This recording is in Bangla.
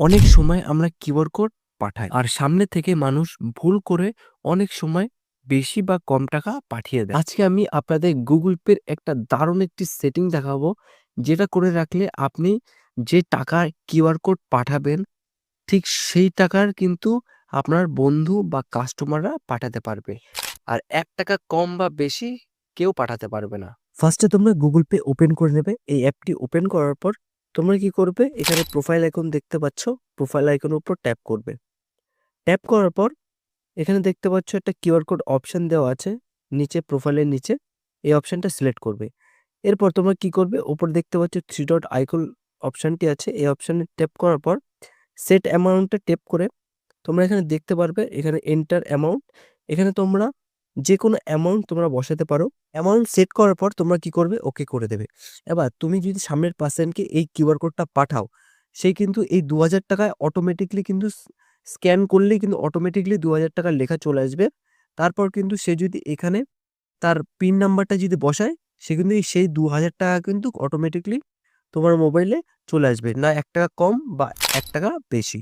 অনেক সময় আমরা কিউআর কোড পাঠাই। আর সামনে থেকে মানুষ ভুল করে অনেক সময় বেশি বা কম টাকা পাঠিয়ে দেয়। আজকে আমি আপনাদের গুগল পের একটা দারুণ একটি সেটিং দেখাবো, যেটা করে রাখলে আপনি যে টাকা কিউআর কোড পাঠাবেন, ঠিক সেই টাকার কিন্তু আপনার বন্ধু বা কাস্টমাররা পাঠাতে পারবে। আর এক টাকা কম বা বেশি কেউ পাঠাতে পারবে না। ফার্স্টে তোমরা গুগল পে ওপেন করে নেবে। এই অ্যাপটি ওপেন করার পর তোমরা কি করবে? এখানে প্রোফাইল আইকন দেখতে পাচ্ছ। প্রোফাইল আইকনের উপর ট্যাপ করবে। ট্যাপ করার পর এখানে দেখতে পাচ্ছ একটা কিউআর কোড অপশান দেওয়া আছে। নিচে প্রোফাইলের নিচে এই অপশানটা সিলেক্ট করবে। এরপর তোমরা কি করবে? ওপর দেখতে পাচ্ছ থ্রি ডট আইকন অপশানটি আছে। এই অপশানে ট্যাপ করার পর সেট অ্যামাউন্টটা ট্যাপ করে তোমরা এখানে দেখতে পারবে। এখানে এন্টার অ্যামাউন্ট এখানে তোমরা যে কোনো অ্যামাউন্ট তোমরা বসাতে পারো। অ্যামাউন্ট সেট করার পর তোমরা কি করবে? ওকে করে দেবে। এবার তুমি যদি সামনের পার্সনকে এই কিউআর কোডটা পাঠাও, সে কিন্তু এই দু হাজার টাকায় অটোমেটিকলি কিন্তু স্ক্যান করলেই কিন্তু অটোমেটিকলি দু হাজার টাকার লেখা চলে আসবে। তারপর কিন্তু সে যদি এখানে তার পিন নাম্বারটা যদি বসায়, সে কিন্তু এই সেই দু হাজার টাকা কিন্তু অটোমেটিকলি তোমার মোবাইলে চলে আসবে। না এক টাকা কম বা এক টাকা বেশি।